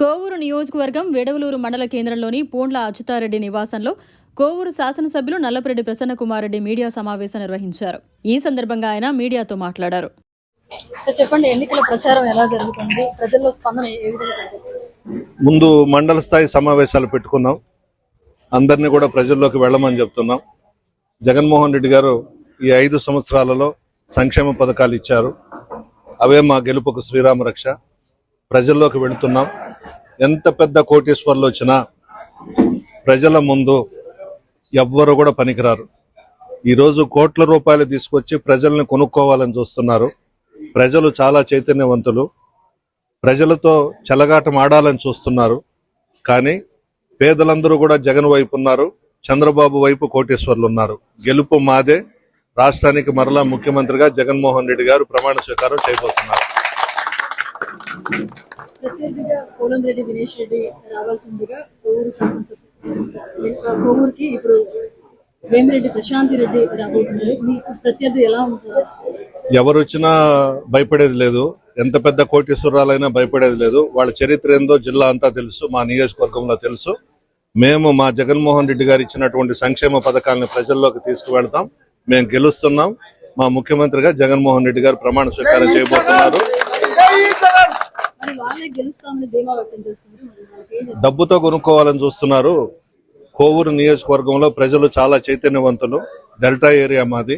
కోవూరు నియోజకవర్గం వెడవలూరు మండల కేంద్రంలోని పోండ్ల అచ్యుతారెడ్డి నివాసంలో కోవూరు శాసనసభ్యులు నల్లపరెడ్డి ప్రసన్నకుమార్ రెడ్డి మీడియా సమావేశం నిర్వహించారు. ఈ సందర్భంగా ఆయన మీడియాతో మాట్లాడారు. చెప్పండి ఎన్నికల ప్రచారం ఎలా జరుగుతుంది? ప్రజల్లో స్పందన ఏ విధంగా ఉంది? ముందు మండల స్థాయి సమావేశాలు పెట్టుకున్నాం. అందరినీ కూడా ప్రజల్లోకి వెళ్ళమని చెప్తున్నాం. జగన్మోహన్ రెడ్డి గారు ఈ ఐదు సంవత్సరాలలో సంక్షేమ పథకాలు ఇచ్చారు. అవే మా గెలుపుకు శ్రీరామ రక్ష. ప్రజల్లోకి వెళుతున్నాం. ఎంత పెద్ద కోటీశ్వర్లు వచ్చినా ప్రజల ముందు ఎవ్వరు కూడా పనికిరారు. ఈరోజు కోట్ల రూపాయలు తీసుకొచ్చి ప్రజల్ని కొనుక్కోవాలని చూస్తున్నారు. ప్రజలు చాలా చైతన్యవంతులు. ప్రజలతో చెలగాటం ఆడాలని చూస్తున్నారు. కానీ పేదలందరూ కూడా జగన్ వైపు ఉన్నారు. చంద్రబాబు వైపు కోటేశ్వర్లు ఉన్నారు. గెలుపు మాదే. రాష్ట్రానికి మరలా ముఖ్యమంత్రిగా జగన్మోహన్ రెడ్డి గారు ప్రమాణ స్వీకారం చేయబోతున్నారు. ప్రత్యర్థిగా కోలం రెడ్డి దినేష్ రెడ్డి రావాల్సిందిగా కోవూరు శాసనసభ కోవూరుకి ఇప్పుడు వేమిరెడ్డి ప్రశాంతి రెడ్డి రాబోతున్నారు. మీకు ప్రత్యర్థి ఎలా ఉంటుంది? ఎవరు వచ్చినా భయపడేది లేదు. ఎంత పెద్ద కోటీశ్వరాలైనా భయపడేది లేదు. వాళ్ళ చరిత్ర ఏందో జిల్లా అంతా తెలుసు. మా నియోజకవర్గంలో తెలుసు. మేము మా జగన్మోహన్ రెడ్డి గారు ఇచ్చినటువంటి సంక్షేమ పథకాలను ప్రజల్లోకి తీసుకువెళ్తాం. మేము గెలుస్తున్నాం. మా ముఖ్యమంత్రిగా జగన్మోహన్ రెడ్డి గారు ప్రమాణ స్వీకారం చేయబోతున్నారు. డబ్బుతో కొనుక్కోవాలని చూస్తున్నారు. కోవూరు నియోజకవర్గంలో ప్రజలు చాలా చైతన్యవంతులు. డెల్టా ఏరియా మాది.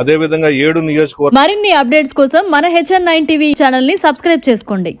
అదేవిధంగా ఏడు నియోజకవర్గ మరిన్ని అప్డేట్స్ కోసం మన హెచ్ఎన్ నైన్ టీవీ ఛానల్ని సబ్స్క్రైబ్ చేసుకోండి.